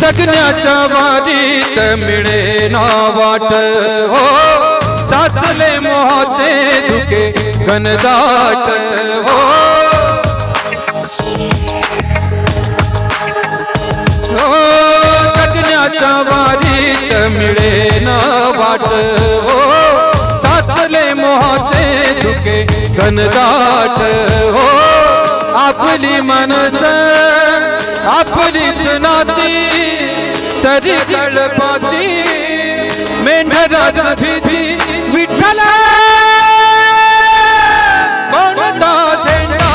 जगण्याच्या वारीत मिळे ना वाट हो. सासले मोहाचे दुखे घनदाट हो. हो जगण्याच्या वारीत मिळे ना वाट. धुके घनदाट हो आपली मनस आपलीच नाती तरी कळपाची मेंढराज भीती विठ्ठल! कोणता झेंडा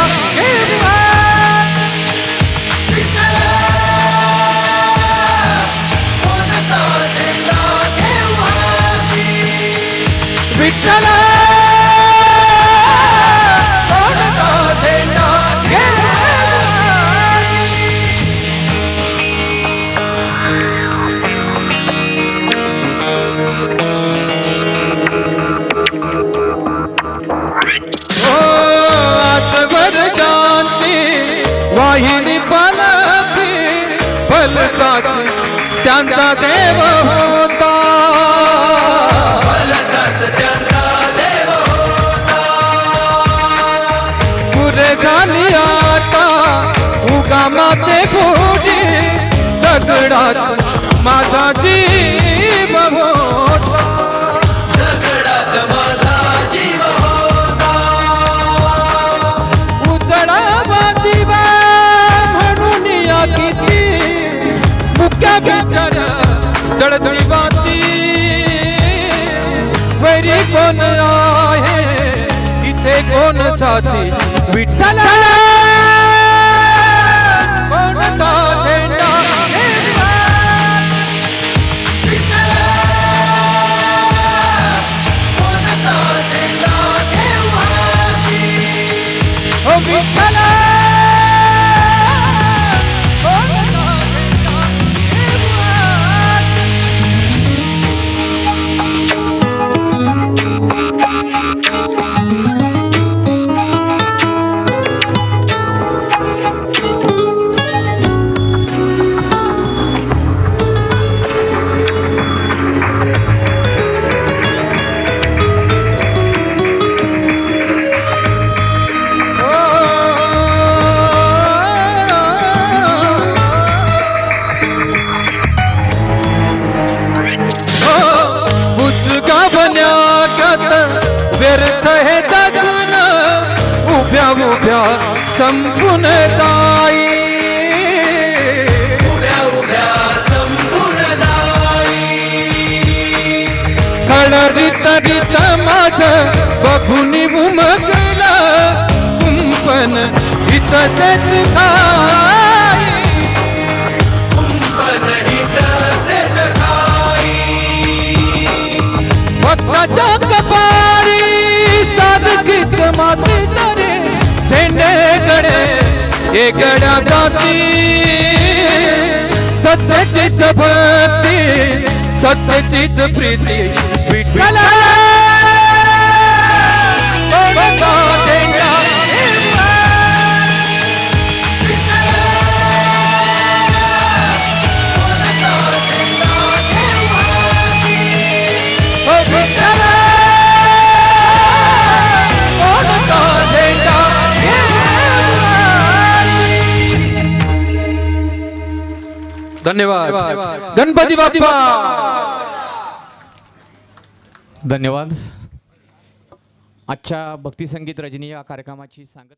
विठ्ठला! वाहिनी पलती फलताची त्यांचा देव होता. पुरे झाली आता उगा माते फुटी दगडात. माझा जीव मुख्या विचार जळजळी बाती वैरी कोण आहे इथे कोण साथी विठ्ठल कोणता झेंडा हिरवा? ओ विठ्ठल उभ्या उभ्या संपून जाई. खळरीत रीत माझ बघून उमगला. कुंपण इथसेच खाई. भक्ताच्या कपारी सारखीच माती झेंडे गडे हे गड्या जाती. सत्याचीच भक्ती सत्याचीच प्रीती विठ्ठल धन्यवाद. गणपती बाप्पा. धन्यवाद. आजच्या भक्ती संगीत रजनी या कार्यक्रमाची सांगत